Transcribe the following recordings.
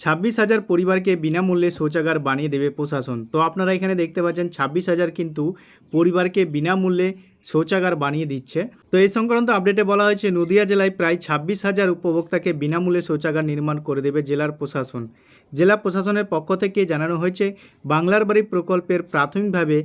ছাব্বিশ হাজার পরিবারকে বিনামূল্যে শৌচাগার বানিয়ে দেবে প্রশাসন। তো আপনারা এখানে দেখতে পাচ্ছেন ছাব্বিশ হাজার কিন্তু পরিবারকে বিনামূল্যে শৌচাগার বানিয়ে দিচ্ছে। তো এই সংক্রান্ত আপডেটে বলা হয়েছে, নদিয়া জেলায় প্রায় ছাব্বিশ হাজার উপভোক্তাকে বিনামূল্যে শৌচাগার নির্মাণ করে দেবে জেলার প্রশাসন। জেলা প্রশাসনের পক্ষ থেকে জানানো হয়েছে, বাংলার বাড়ি প্রকল্পের প্রাথমিকভাবে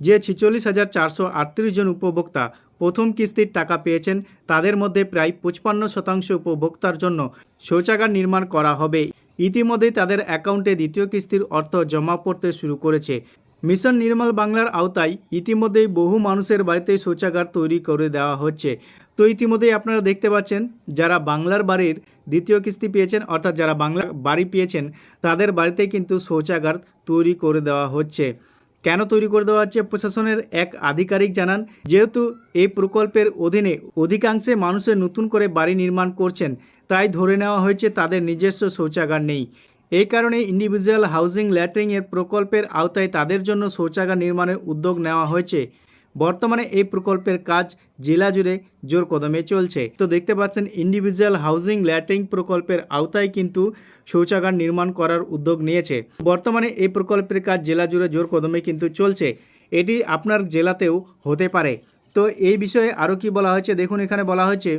যে ছিচল্লিশ হাজার চারশো আটত্রিশ জন উপভোক্তা প্রথম কিস্তির টাকা পেয়েছেন, তাদের মধ্যে প্রায় পঁচপান্ন শতাংশ উপভোক্তার জন্য শৌচাগার নির্মাণ করা হবে। ইতিমধ্যেই তাদের অ্যাকাউন্টে দ্বিতীয় কিস্তির অর্থ জমা পড়তে শুরু করেছে। মিশন নির্মল বাংলার আওতায় ইতিমধ্যেই বহু মানুষের বাড়িতে শৌচাগার তৈরি করে দেওয়া হচ্ছে। তো ইতিমধ্যেই আপনারা দেখতে পাচ্ছেন, যারা বাংলার বাড়ির দ্বিতীয় কিস্তি পেয়েছেন, অর্থাৎ যারা বাংলা বাড়ি পেয়েছেন, তাদের বাড়িতে কিন্তু শৌচাগার তৈরি করে দেওয়া হচ্ছে। কেন তৈরি করে দেওয়া হচ্ছে প্রশাসনের এক আধিকারিক জানান, যেহেতু এই প্রকল্পের অধীনে অধিকাংশে মানুষের নতুন করে বাড়ি নির্মাণ করছেন তাই ধরে নেওয়া হয়েছে তাদের নিজস্ব শৌচাগার নেই। এই কারণে ইন্ডিভিজুয়াল হাউজিং ল্যাট্রিংয়ের প্রকল্পের আওতায় তাদের জন্য শৌচাগার নির্মাণের উদ্যোগ নেওয়া হয়েছে। বর্তমানে এই প্রকল্পের কাজ জেলা জুড়ে জোর কদমে চলছে। তো দেখতে পাচ্ছেন, ইন্ডিভিজুয়াল হাউজিং ল্যাট্রিং প্রকল্পের আওতায় কিন্তু শৌচাগার নির্মাণ করার উদ্যোগ নিয়েছে। বর্তমানে এই প্রকল্পের কাজ জেলা জুড়ে জোর কদমে কিন্তু চলছে। এটি আপনার জেলাতেও হতে পারে। তো এই বিষয়ে আরও কি বলা হয়েছে? দেখুন, এখানে বলা হয়েছে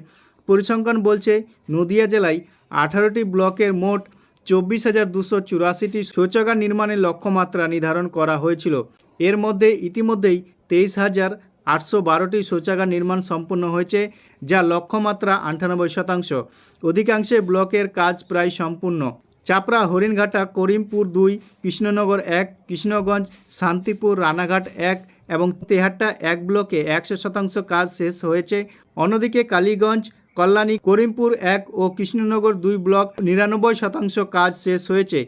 পরিসংখ্যান বলছে, নদিয়া জেলায় আঠারোটি ব্লকের মোট চব্বিশ হাজার দুশো চুরাশিটি শৌচাগার নির্মাণের লক্ষ্যমাত্রা নির্ধারণ করা হয়েছিল। এর মধ্যে ইতিমধ্যেই তেইশ হাজার আটশো বারোটি শৌচাগার নির্মাণ সম্পন্ন হয়েছে, যা লক্ষ্যমাত্রা আটানব্বই শতাংশ। অধিকাংশে ব্লকের কাজ প্রায় সম্পূর্ণ। চাপড়া, হরিণঘাটা, করিমপুর দুই, কৃষ্ণনগর এক, কৃষ্ণগঞ্জ, শান্তিপুর, রানাঘাট এক এবং তেহাট্টা এক ব্লকে একশো শতাংশ কাজ শেষ হয়েছে। অন্যদিকে কালীগঞ্জ কল্যাণী, করিমপুর এক ও কৃষ্ণনগর দুই ব্লক নিরানব্বই শতাংশ কাজ শেষ হয়েছে।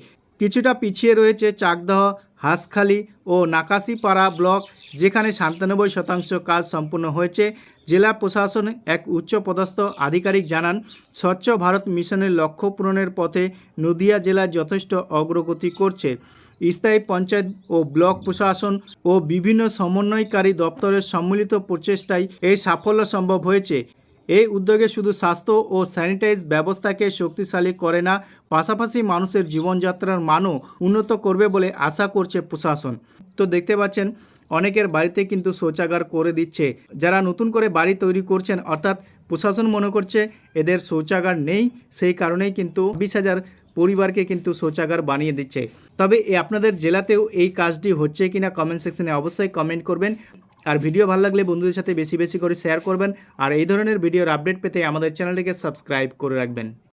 কিছুটা পিছিয়ে রয়েছে চাকদহ, হাঁসখালি ও নাকাশিপাড়া ব্লক, যেখানে সাতানব্বই শতাংশ কাজ সম্পূর্ণ হয়েছে। জেলা প্রশাসন এক উচ্চপদস্থ আধিকারিক জানান, স্বচ্ছ ভারত মিশনের লক্ষ্য পূরণের পথে নদিয়া জেলা যথেষ্ট অগ্রগতি করছে। স্থায়ী পঞ্চায়েত ও ব্লক প্রশাসন ও বিভিন্ন সমন্বয়কারী দপ্তরের সম্মিলিত প্রচেষ্টায় এই সাফল্য সম্ভব হয়েছে। এই উদ্যোগে শুধু স্বাস্থ্য ও স্যানিটাইজ ব্যবস্থাকে শক্তিশালী করে না, পাশাপাশি মানুষের জীবনযাত্রার মানও উন্নত করবে বলে আশা করছে প্রশাসন। তো দেখতে পাচ্ছেন, অনেকের বাড়িতে কিন্তু শৌচাগার করে দিচ্ছে। যারা নতুন করে বাড়ি তৈরি করছেন, অর্থাৎ প্রশাসন মনে করছে এদের শৌচাগার নেই, সেই কারণেই কিন্তু বিশ হাজার পরিবারকে কিন্তু শৌচাগার বানিয়ে দিচ্ছে। তবে আপনাদের জেলাতেও এই কাজটি হচ্ছে কিনা কমেন্ট সেকশনে অবশ্যই কমেন্ট করবেন। আর ভিডিও ভালো লাগলে বন্ধুদের সাথে বেশি বেশি করে শেয়ার করবেন। আর এই ধরনের ভিডিওর আপডেট পেতে আমাদের চ্যানেলটিকে সাবস্ক্রাইব করে রাখবেন।